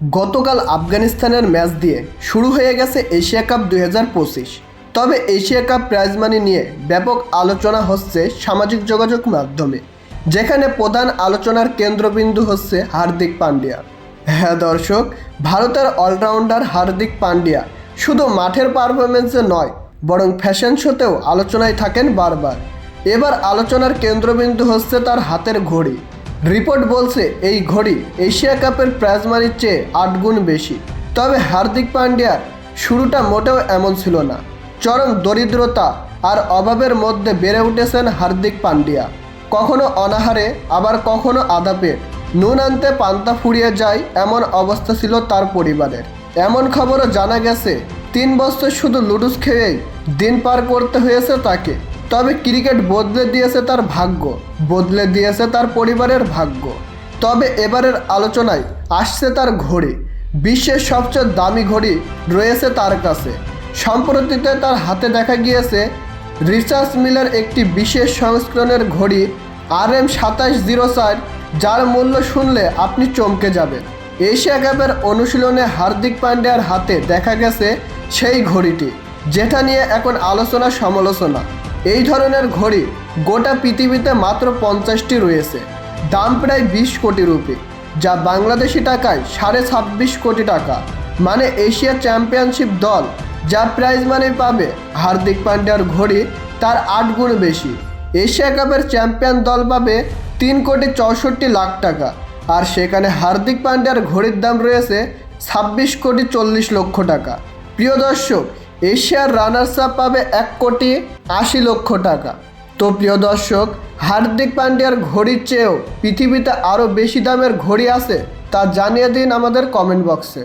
গতকাল আফগানিস্তানের ম্যাচ দিয়ে শুরু হয়ে গেছে এশিয়া কাপ দুই হাজার পঁচিশ। তবে এশিয়া কাপ প্রাইজ মানি নিয়ে ব্যাপক আলোচনা হচ্ছে সামাজিক যোগাযোগ মাধ্যমে, যেখানে প্রধান আলোচনার কেন্দ্রবিন্দু হচ্ছে হার্দিক পান্ডিয়া। হ্যাঁ দর্শক, ভারতের অলরাউন্ডার হার্দিক পান্ডিয়া শুধু মাঠের পারফরমেন্সে নয়, বরং ফ্যাশন শোতেও আলোচনায় থাকেন বারবার। এবার আলোচনার কেন্দ্রবিন্দু হচ্ছে তার হাতের ঘড়ি। রিপোর্ট বলছে এই ঘড়ি এশিয়া কাপের প্রাইজ মানির চেয়ে আট গুণ বেশি। তবে হার্দিক পান্ডিয়ার শুরুটা মোটেও এমন ছিল না। চরম দরিদ্রতা আর অভাবের মধ্যে বেড়ে উঠেছেন হার্দিক পান্ডিয়া। কখনো অনাহারে, আবার কখনো আধা পেট নুন আনতে পান্তা ফুরিয়ে যায় এমন অবস্থা ছিল তার পরিবারের। এমন খবরও জানা গেছে, তিন বছর শুধু লুডুস খেয়েই দিন পার করতে হয়েছে তাকে। তবে ক্রিকেট বদলে দিয়েছে তার ভাগ্য, বদলে দিয়েছে তার পরিবারের ভাগ্য। তবে এবারের আলোচনায় আসছে তার ঘড়ি, বিশ্বের সবচেয়ে দামি ঘড়ি রয়েছে তার কাছে। সম্প্রতিতে তার হাতে দেখা গিয়েছে রিচার্জ মিলের একটি বিশেষ সংস্করণের ঘড়ি আর এম সাতাশ জিরো চার, যার মূল্য শুনলে আপনি চমকে যাবেন। এশিয়া কাপের অনুশীলনে হার্দিক পান্ডিয়ার হাতে দেখা গেছে সেই ঘড়িটি, যেটা নিয়ে এখন আলোচনা সমালোচনা এই ধরনের ঘড়ি গোটা পৃথিবীতে মাত্র পঞ্চাশটি রয়েছে। দাম প্রায় বিশ কোটি রুপি, যা বাংলাদেশি টাকায় সাড়ে ছাব্বিশ কোটি টাকা। মানে এশিয়া চ্যাম্পিয়নশিপ দল যা প্রাইজ মানি পাবে হার্দিক পান্ডিয়ার ঘড়ি, তার আট গুণ বেশি। এশিয়া কাপের চ্যাম্পিয়ন দল পাবে তিন কোটি চৌষট্টি লাখ টাকা। আর সেখানে হার্দিক পান্ডিয়ার ঘড়ির দাম রয়েছে ছাব্বিশ কোটি চল্লিশ লক্ষ টাকা। প্রিয় দর্শক এশিয়ার রানার্স আপ পাবে এক কোটি আশি লক্ষ টাকা। তো প্রিয় দর্শক, হার্দিক পান্ডিয়ার ঘড়ির চেয়েও পৃথিবীতে আরও বেশি দামের ঘড়ি আছে তা জানিয়ে দিন আমাদের কমেন্ট বক্সে